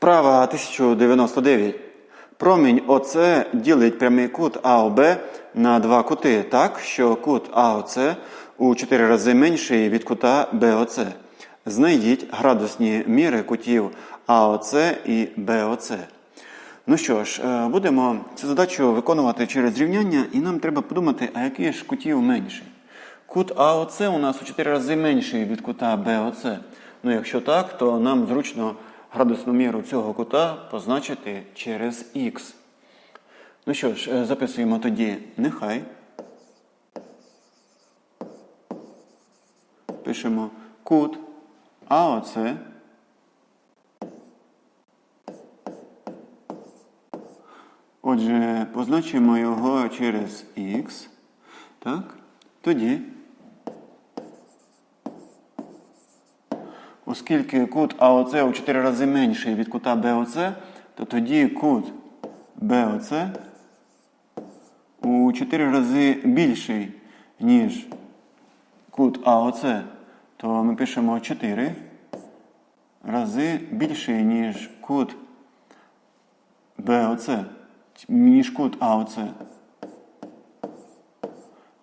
Вправа 1099. Промінь ОЦ ділить прямий кут АОБ на два кути так, що кут АОЦ у 4 рази менший від кута БОЦ. Знайдіть градусні міри кутів АОЦ і БОЦ. Ну що ж, е, будемо цю задачу виконувати через рівняння, і нам треба подумати, а який ж кутів менший. Кут АОЦ у нас у 4 рази менший від кута БОЦ. Ну, якщо так, то нам зручно градусну міру цього кута позначити через х. Ну що ж, е, записуємо тоді нехай. Пишемо кут АОЦ. Отже, позначимо його через х. Так? Тоді, оскільки кут АОЦ у 4 рази менший від кута БОЦ, то тоді кут БОЦ у 4 рази більший, ніж кут АОЦ, то ми пишемо 4 рази більший, ніж кут БОЦ, ніж кут АОЦ.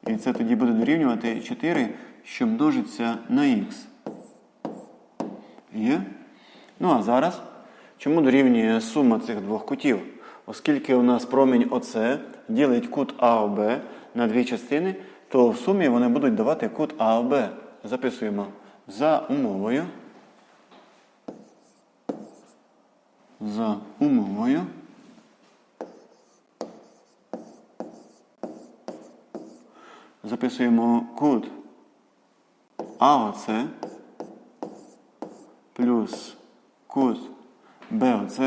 І це тоді буде дорівнювати 4, що множиться на х. Є? Ну а зараз, чому дорівнює сума цих двох кутів? Оскільки у нас промінь ОЦ ділить кут АОБ на дві частини, то в сумі вони будуть давати кут АОБ. Записуємо за умовою. За умовою. Записуємо кут АОЦ плюс кут БОЦ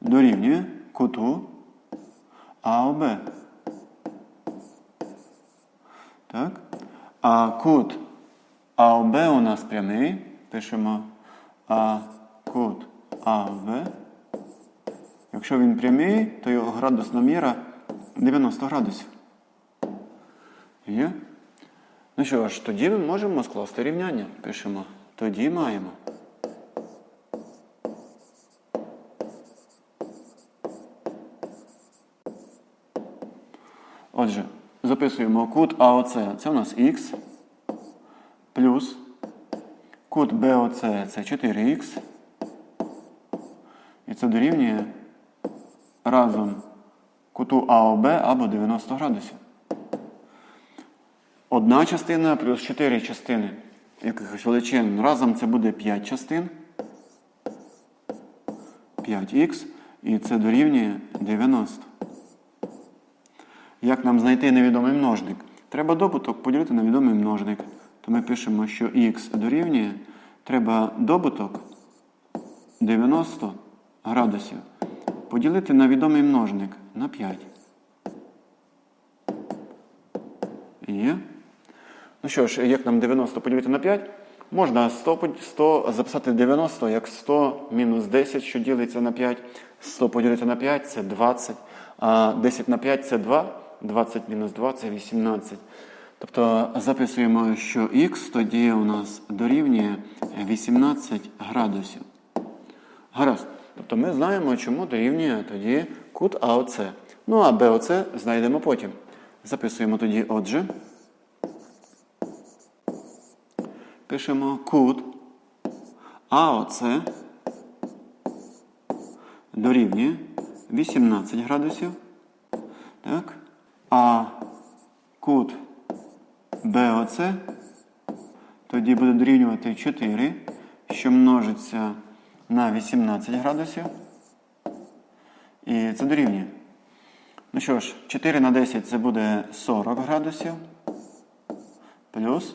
дорівнює куту АОБ. Так? А кут АОБ у нас прямий. Пишемо А кут АОБ. Якщо він прямий, то його градусна міра 90 градусів. Є? Ну що ж, тоді ми можемо скласти рівняння. Пишемо. Тоді маємо. Отже, записуємо кут АОЦ. Це у нас х плюс кут БОЦ це 4х. І це дорівнює разом куту АОБ або 90 градусів. Одна частина плюс 4 частини якихось величин. Разом це буде 5 частин. 5х. І це дорівнює 90. Як нам знайти невідомий множник? Треба добуток поділити на відомий множник. То ми пишемо, що х дорівнює. Треба добуток 90 градусів. Поділити на відомий множник на 5. Є. Ну що ж, як нам 90 поділити на 5? Можна 100, 100 записати 90 як 100 мінус 10, що ділиться на 5. 100 поділити на 5 це 20. А 10 на 5 це 2. 20 мінус 2 це 18. Тобто записуємо, що х тоді у нас дорівнює 18 градусів. Гаразд. Тобто ми знаємо, чому дорівнює тоді кут АОЦ. Ну а БОЦ знайдемо потім. Записуємо тоді отже. Пишемо кут АОЦ дорівнює 18 градусів. Так. А кут БОЦ тоді буде дорівнювати 4, що множиться на 18 градусів. І це дорівнює. Ну що ж, 4 на 10 це буде 40 градусів. Плюс.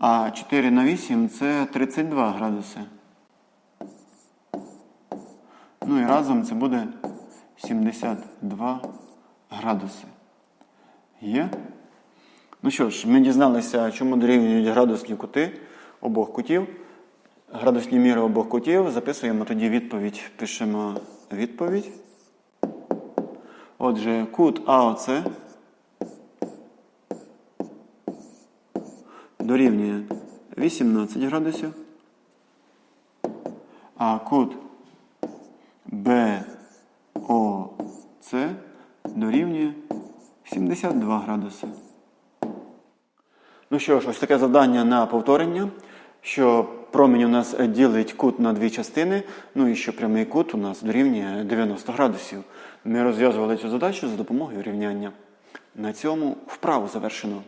А 4 на 8 це 32 градуси. Ну і разом це буде 72 градуси. Є? Ну що ж, ми дізналися, чому дорівнюють градусні кути обох кутів. Градусні міри обох кутів. Записуємо тоді відповідь. Пишемо відповідь. Отже, кут АОЦ дорівнює 18 градусів. А кут БОЦ дорівнює 72 градуси. Ну що ж, ось таке завдання на повторення, що промінь у нас ділить кут на дві частини, ну і що прямий кут у нас дорівнює 90 градусів. Ми розв'язували цю задачу за допомогою рівняння. На цьому вправу завершено.